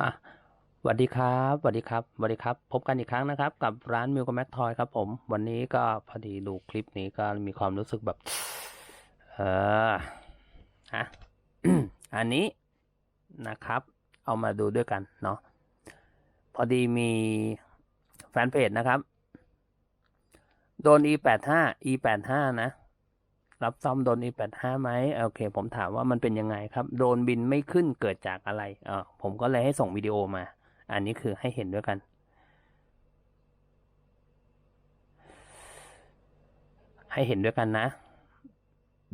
อะสวัสดีครับสวัสดีครับสวัสดีครับ พบกันอีกครั้งนะครับ กับร้านมิวกับแม็กทอยครับผม วันนี้ก็พอดีดูคลิปนี้ก็มีความรู้สึกแบบ เออฮะอันนี้นะครับ เอามาดูด้วยกันเนาะ พอดีมีแฟนเพจนะครับ โดน e85 e85 นะ รับซ่อมโดน e85 ไหมโอเค ผมถามว่ามันเป็นยังไงครับ โดนบินไม่ขึ้นเกิดจากอะไรเออผมก็เลยให้ส่งวิดีโอมา อันนี้คือให้เห็นด้วยกัน ให้เห็นด้วยกันนะ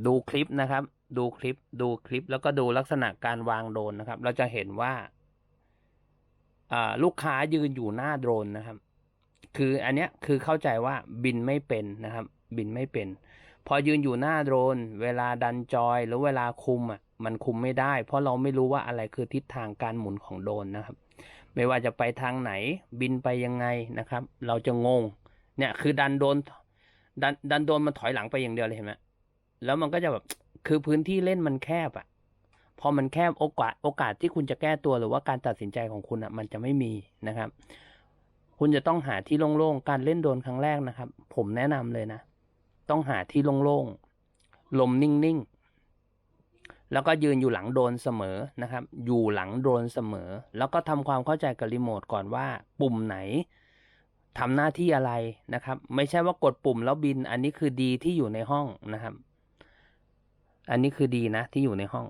ดูคลิปนะครับ ดูคลิป ดูคลิป แล้วก็ดูลักษณะการวางโดรนนะครับ เราจะเห็นว่าอ่าลูกค้ายืนอยู่หน้าโดรนนะครับ คืออันเนี้ยคือเข้าใจว่าบินไม่เป็นนะครับ บินไม่เป็น พอยืนอยู่หน้าโดรน เวลาดันจอย หรือเวลาคุมอะมันคุมไม่ได้ เพราะเราไม่รู้ว่าอะไรคือทิศทางการหมุนของโดรนนะครับ ไม่ว่าจะไปทางไหนบินไปยังไงนะครับ เราจะงงเนี่ยคือดันโดนดันดันโดนมันถอยหลังไปอย่างเดียวเลยเห็นไหมแล้วมันก็จะแบบคือพื้นที่เล่นมันแคบอะ พอมันแคบโอกาสโอกาสที่คุณจะแก้ตัวหรือว่าการตัดสินใจของคุณอะ มันจะไม่มีนะครับ คุณจะต้องหาที่โล่งๆ การเล่นโดรนครั้งแรกนะครับ ผมแนะนำเลยนะ ต้องหาที่โล่งๆ ลมนิ่งๆ แล้วก็ยืนอยู่หลังโดรนเสมอนะครับ อยู่หลังโดรนเสมอ แล้วก็ทำความเข้าใจกับรีโมทก่อนว่า ปุ่มไหนทำหน้าที่อะไรนะครับ ไม่ใช่ว่ากดปุ่มแล้วบิน อันนี้คือดีที่อยู่ในห้องนะครับ อันนี้คือดีนะที่อยู่ในห้อง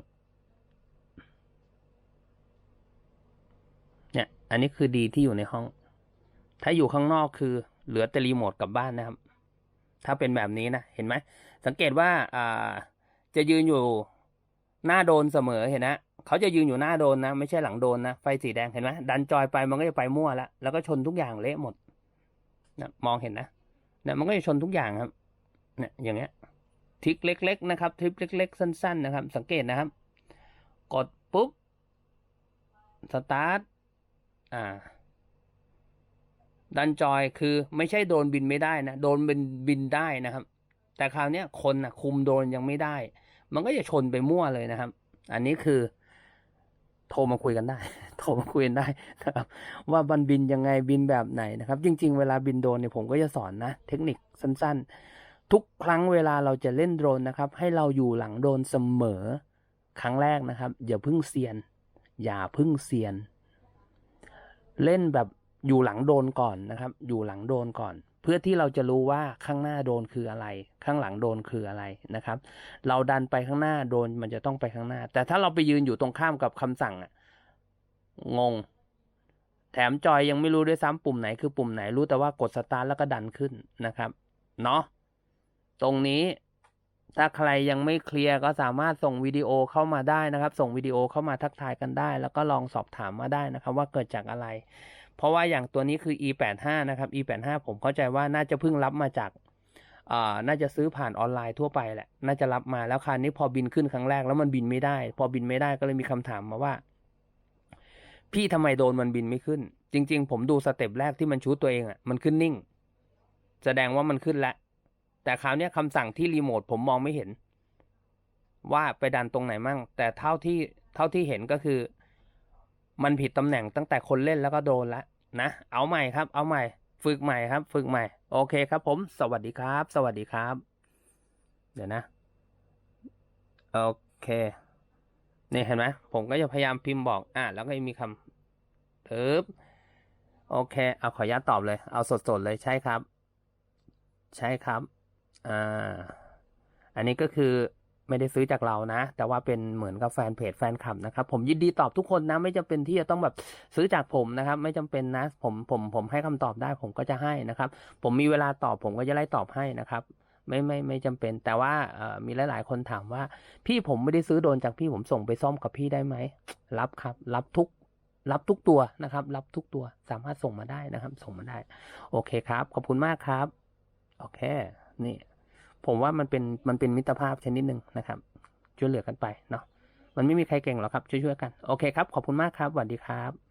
เนี่ย อันนี้คือดีที่อยู่ในห้อง ถ้าอยู่ข้างนอกคือเหลือแต่รีโมทกลับบ้านนะครับ ถ้าเป็นแบบนี้นะ เห็นไหม สังเกตว่าอ่าจะยืนอยู่หน้าโดนเสมอเห็นนะเขาจะยืนอยู่หน้าโดนนะ ไม่ใช่หลังโดนนะ ไฟสีแดงเห็นไหมดันจอยไปมันก็จะไปมั่วล้วแล้วก็ชนทุกอย่างเละหมดนะมองเห็นนะเนี่ยมันก็จะชนทุกอย่างครับเนี่ยอย่างเงี้ยทิกเล็ก ๆ นะครับทริกเล็ก ๆ สั้น ๆ นะครับ สังเกตนะครับ กดปุ๊บสตาร์ทอ่า ดันจอยคือไม่ใช่โดนบินไม่ได้นะ โดนบินบินได้นะครับ แต่คราวนี้คนนะคุมโดนยังไม่ได้ มันก็จะชนไปมั่วเลยนะครับ อันนี้คือ โทรมาคุยกันได้ โทรมาคุยกันได้นะครับ ว่ามันบินยังไงบินแบบไหนนะครับ จริง ๆ เวลาบินโดรนเนี่ยผมก็จะสอนนะ เทคนิคสั้น ๆ ทุกครั้งเวลาเราจะเล่นโดรนนะครับ ให้เราอยู่หลังโดรนเสมอครั้งแรกนะครับอย่าพึ่งเซียน อย่าพึ่งเซียน เล่นแบบ อยู่หลังโดนก่อนนะครับ อยู่หลังโดนก่อน เพื่อที่เราจะรู้ว่าข้างหน้าโดนคืออะไร ข้างหลังโดนคืออะไรนะครับ เราดันไปข้างหน้าโดนมันจะต้องไปข้างหน้า แต่ถ้าเราไปยืนอยู่ตรงข้ามกับคำสั่งอะงง แถมจอยยังไม่รู้ด้วยซ้ำปุ่มไหนคือปุ่มไหนรู้แต่ว่ากดสตาร์ทแล้วก็ดันขึ้นนะครับเนาะตรงนี้ถ้าใครยังไม่เคลียร์ก็สามารถส่งวิดีโอเข้ามาได้นะครับ ส่งวิดีโอเข้ามาทักทายกันได้ แล้วก็ลองสอบถามมาได้นะครับ ว่าเกิดจากอะไร เพราะว่าอย่างตัวนี้คือ e85 นะครับ e85 ผมเข้าใจว่าน่าจะเพิ่งรับมาจากน่าจะซื้อผ่านออนไลน์ทั่วไปแหละ น่าจะรับมาแล้วคราวนี้พอบินขึ้นครั้งแรกแล้วมันบินไม่ได้ พอบินไม่ได้ก็เลยมีคำถามมาว่า พี่ทำไมโดนมันบินไม่ขึ้น จริง ๆ ผมดูสเต็ปแรกที่มันชูตัวเองอะ่ะ มันขึ้นนิ่ง แสดงว่ามันขึ้นแล้ว แต่คราวนี้คำสั่งที่รีโมทผมมองไม่เห็น ว่าไปดันตรงไหนมั่ง แต่เท่าที่เท่าที่เห็นก็คือ มันผิดตำแหน่งตั้งแต่คนเล่นแล้วก็โดนล้วนะ เอาใหม่ครับ เอาใหม่ ฝึกใหม่ครับ ฝึกใหม่ โอเคครับผม สวัสดีครับ สวัสดีครับ เดี๋ยวนะ โอเคเนี่ยเห็นไหมผมก็จะพยายามพิมพ์บอก อะ แล้วก็มีคำเทิบโอเค เอาขออนุญาตตอบเลย เอาสดๆเลย ใช่ครับ ใช่ครับ อ่า อันนี้ก็คือ ไม่ได้ซื้อจากเรานะ แต่ว่าเป็นเหมือนกับแฟนเพจแฟนคลับนะครับ ผมยินดีตอบทุกคนนะ ไม่จำเป็นที่จะต้องแบบซื้อจากผมนะครับ ไม่จำเป็นนะ ผมผมผมให้คำตอบได้ผมก็จะให้นะครับ ผมมีเวลาตอบผมก็จะไล่ตอบให้นะครับ ไม่ไม่ไม่จำเป็น แต่ว่ามีหลาย ๆ คนถามว่า พี่ผมไม่ได้ซื้อโดนจากพี่ผมส่งไปซ่อมกับพี่ได้ไหมรับครับ รับทุกรับทุกตัวนะครับ รับทุกตัวสามารถส่งมาได้นะครับ ส่งมาได้ โอเคครับ ขอบคุณมากครับ โอเค นี่ ผมว่ามันเป็นมันเป็นมิตรภาพชนิดหนึ่งนะครับ ช่วยเหลือกันไปเนาะมันไม่มีใครเก่งหรอกครับช่วยๆกัน โอเคครับ ขอบคุณมากครับสวัสดีครับ